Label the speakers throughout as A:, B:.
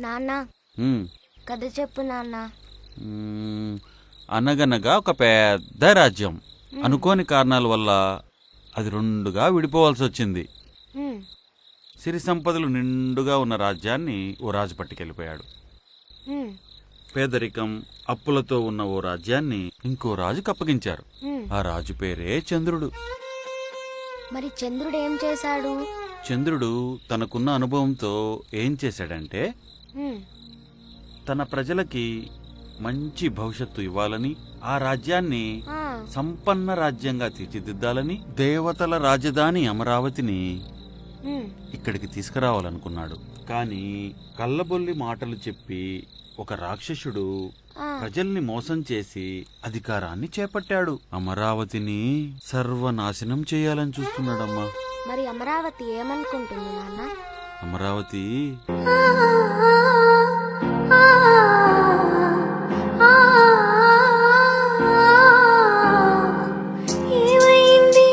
A: నాన్న. కథ చెప్పు నాన్న.
B: అనగనగా ఒక పెద్ద రాజ్యం. అనుకోని కారణాల వల్ల అది రెండుగా విడిపోవాల్సి వచ్చింది. సిరి సంపదలు నిండుగా ఉన్న రాజ్యాన్ని ఓ రాజు పట్టుకెళ్ళిపోయాడు. పేదరికం అప్పులతో ఉన్న ఓ రాజ్యాన్ని ఇంకో రాజుకు అప్పగించారు.
A: ఉమ్.
B: ఆ రాజు పేరే చంద్రుడు.
A: మరి చంద్రుడు ఏం చేశాడు?
B: చంద్రుడు తనకున్న అనుభవంతో ఏం చేశాడంటే తన ప్రజలకి మంచి భవిష్యత్తు ఇవ్వాలని ఆ రాజ్యాన్ని సంపన్న రాజ్యంగా తీర్చిదిద్దాలని దేవతల రాజధాని అమరావతిని ఇక్కడికి తీసుకురావాలనుకున్నాడు. కానీ కళ్ళబొల్లి మాటలు చెప్పి ఒక రాక్షసుడు ప్రజల్ని మోసం చేసి అధికారాన్ని చేపట్టాడు. అమరావతిని సర్వనాశనం చేయాలని చూస్తున్నాడమ్మా.
A: మరి అమరావతి ఏమనుకుంటుంది నాన్న?
B: అమరావతి?
C: ఏమైంది?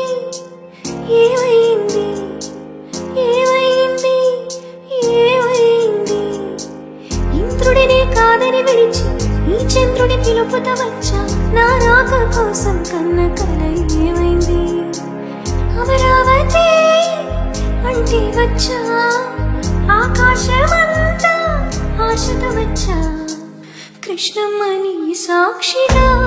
C: ఏమైంది? ఏమైంది? ఏమైంది? ఇంద్రుడినే కాదని విడిచి ఈ చంద్రుడి పిలుపుత వచ్చా? నా రాక కోసం కన్న కల ఏమైంది? కృష్ణమణి సాక్షిగా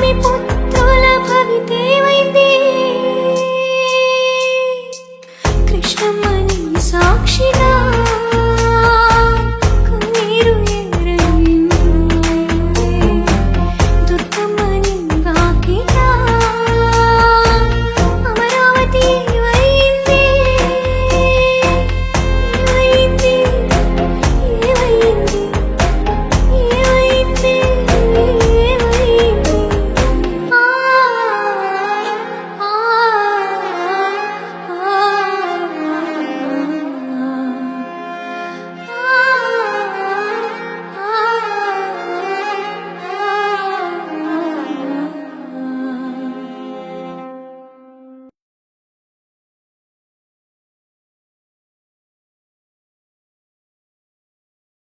C: 迷不